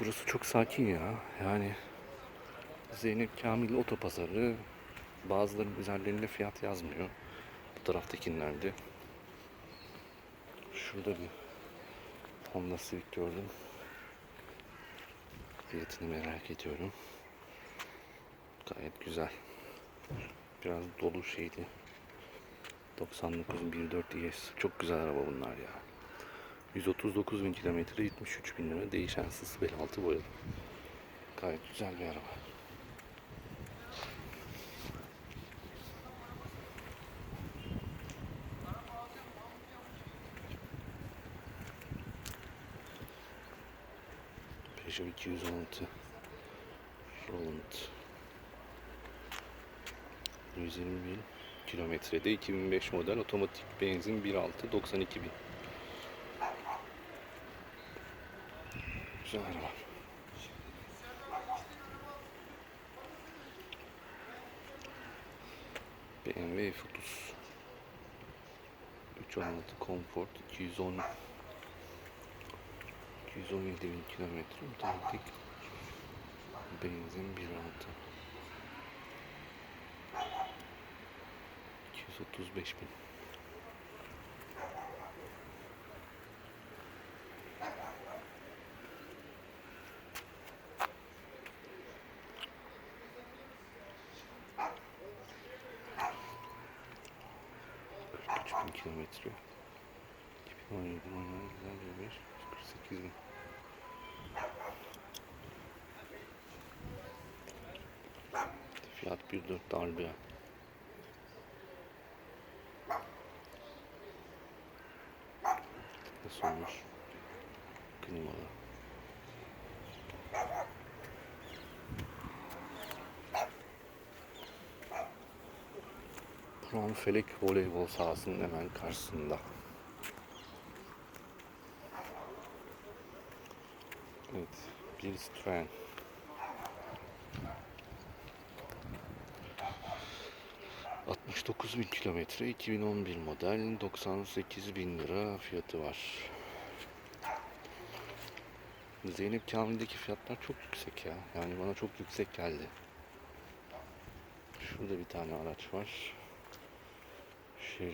Burası çok sakin ya. Yani Zeynep Kamil Otopazarı bazılarının üzerlerinde fiyat yazmıyor. Bu taraftakilerde. Şurada bir Honda Civic gördüm. Fiyatını merak ediyorum. Gayet güzel. Biraz dolu şeydi. 99 1.4 ES. Çok güzel araba bunlar ya. 139 bin kilometre 73 bin lira değişen sıs bel altı boyalı. Gayet güzel bir araba. Peugeot 216 Roland 120 bin kilometrede 2005 model otomatik benzin 1.6 92 bin Araba. BMW F30 316 Comfort 210 217 bin kilometre otomatik. Benzin 1.6 235 bin Üç bin kilometre 2017 model güzel bir 148 bin Fiyat 1.4 darbe. Nasıl olmuş? Klimalı. Buran Felek voleybol sahasının hemen karşısında. Evet, bir Citroen. ...69 bin kilometre, 2011 model, 98 bin lira fiyatı var. Zeynep Kamil'deki fiyatlar çok yüksek ya. Yani bana çok yüksek geldi. Şurada bir tane araç var. Şöyle.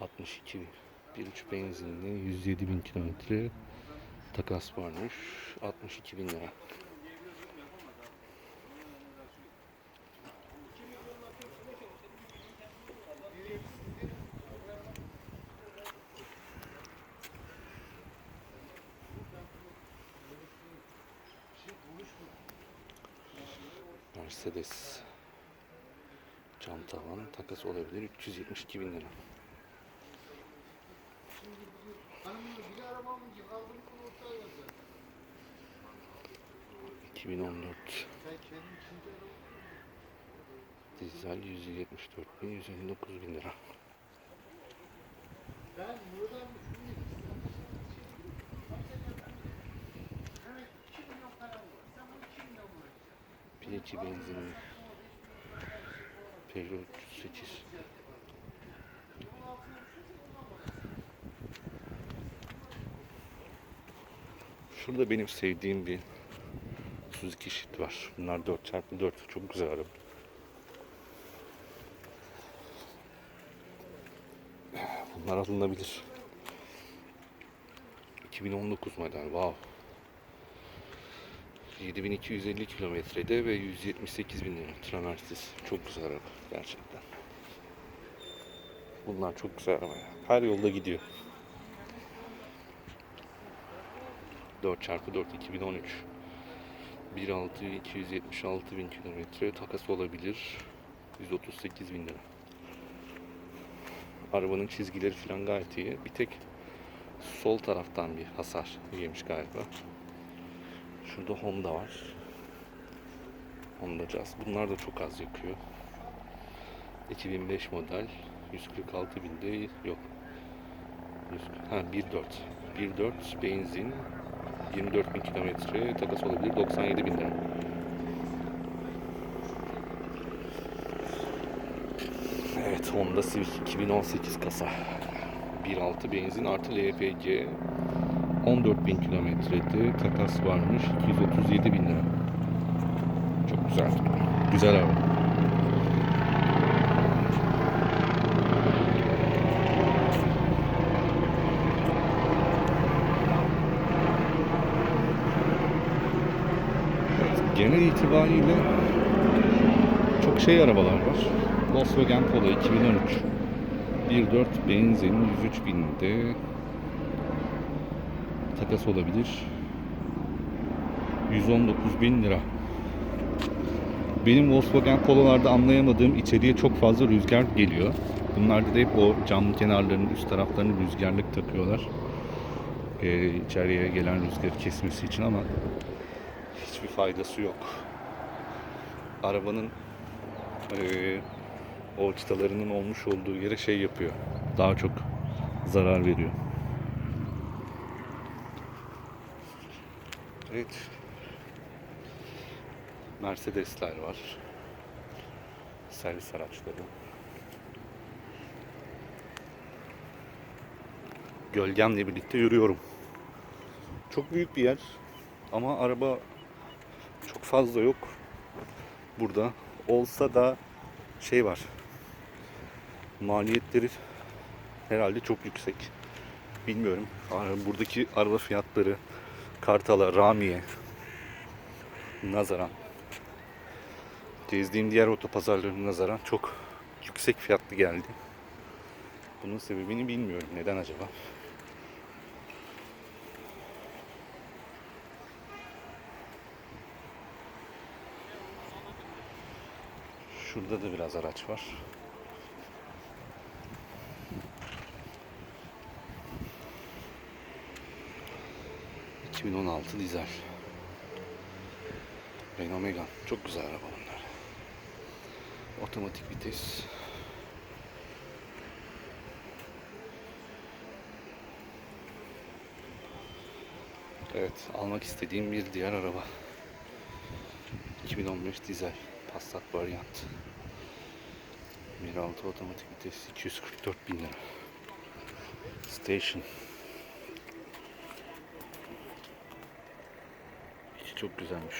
62 bin. 1.3 benzinli 107 bin kilometre takas varmış. 62 bin lira. Mercedes cam tavan takas olabilir 372 bin lira. Bir arabamın kaldırıp ortaya yazar. 2014 Sen kendin ikinci araba. dizel 174 bin 159 bin lira. Ben buradan düşündüm. Evet, Peugeot 308 Şurada benim sevdiğim bir Suzuki Shift var. Bunlar 4x4 çok güzel araba. Bunlar alınabilir. 2019 model. Wow. 7250 kilometrede ve 178 bin lira tramersiz. Çok güzel araba gerçekten. Bunlar çok güzel araba ya. Her yolda gidiyor. 4x4 2013 1.6 276 bin kilometre takas olabilir 138 bin lira arabanın çizgileri falan gayet iyi bir tek sol taraftan bir hasar yemiş galiba şurada Honda var. Honda Jazz. Bunlar da çok az yakıyor. 2005 model. 146 binde yok. 100, ha 1.4 1.4 benzin 24 bin kilometre. Takas olabilir 97 bin lira. Evet Honda Civic 2018 kasa. 1.6 benzin artı LPG 14 bin kilometrede takas varmış. 237 bin lira. Çok güzel. Güzel araba. Genel itibariyle çok şey arabalar var. Volkswagen Polo 2013. 1.4 benzin 103 binde takas olabilir. 119 bin lira. Benim Volkswagen Polo'larda anlayamadığım içeriye çok fazla rüzgar geliyor. Bunlarda da hep o cam kenarlarının üst taraflarını rüzgarlık takıyorlar. Ee, içeriye gelen rüzgarı kesmesi için ama hiçbir faydası yok. Arabanın eee o çıtalarının olmuş olduğu yere şey yapıyor. Daha çok zarar veriyor. Evet. Mercedesler var. Servis araçları. Gölgemle birlikte yürüyorum. Çok büyük bir yer ama araba çok fazla yok burada. Olsa da şey var. Maliyetleri herhalde çok yüksek. Bilmiyorum. Buradaki araba fiyatları Kartal'a, Rami'ye nazaran gezdiğim diğer otopazarlarına nazaran çok yüksek fiyatlı geldi. Bunun sebebini bilmiyorum. Neden acaba? Şurada da biraz araç var. ...2016 dizel. Renault Megane. Çok güzel araba bunlar. Otomatik vites. Evet, almak istediğim bir diğer araba. 2015 dizel Passat varyant. 1.6 otomatik vites 244 bin lira. Station. Çok güzelmiş.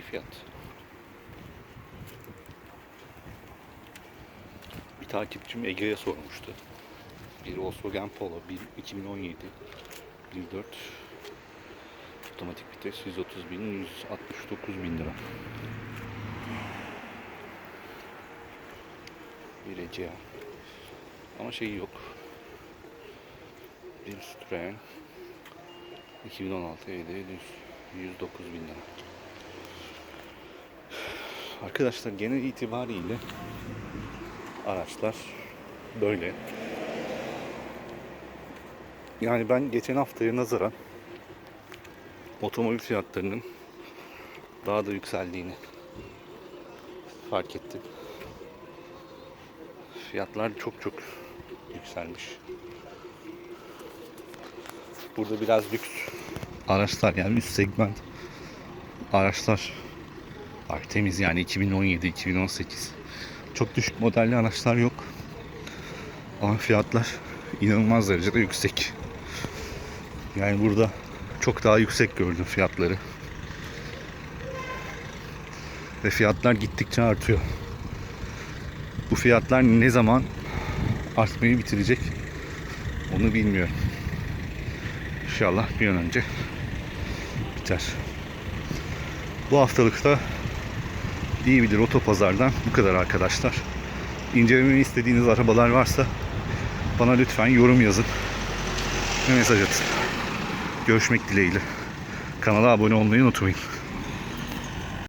İyi fiyat. Bir takipçim Ege'ye sormuştu. Bir Volkswagen Polo, bir 2017, 1.4 otomatik vites 130 bin, 169 bin lira. Bir Egea. Ama şeyi yok. Bir Citroen 2016 ED 109 bin lira. Arkadaşlar genel itibariyle araçlar böyle. Yani ben geçen haftaya nazaran otomobil fiyatlarının daha da yükseldiğini fark ettim. Fiyatlar çok çok yükselmiş. Burada biraz lüks araçlar yani üst segment araçlar var. Temiz yani 2017-2018. Çok düşük modelli araçlar yok. Ama fiyatlar inanılmaz derecede yüksek. Yani burada çok daha yüksek gördüm fiyatları. Ve fiyatlar gittikçe artıyor. Bu fiyatlar ne zaman artmayı bitirecek onu bilmiyorum. İnşallah bir an önce biter. Bu haftalıkta iyi bir otopazardan bu kadar arkadaşlar. İncelememi istediğiniz arabalar varsa bana lütfen yorum yazın ve mesaj atın. Görüşmek dileğiyle. Kanala abone olmayı unutmayın.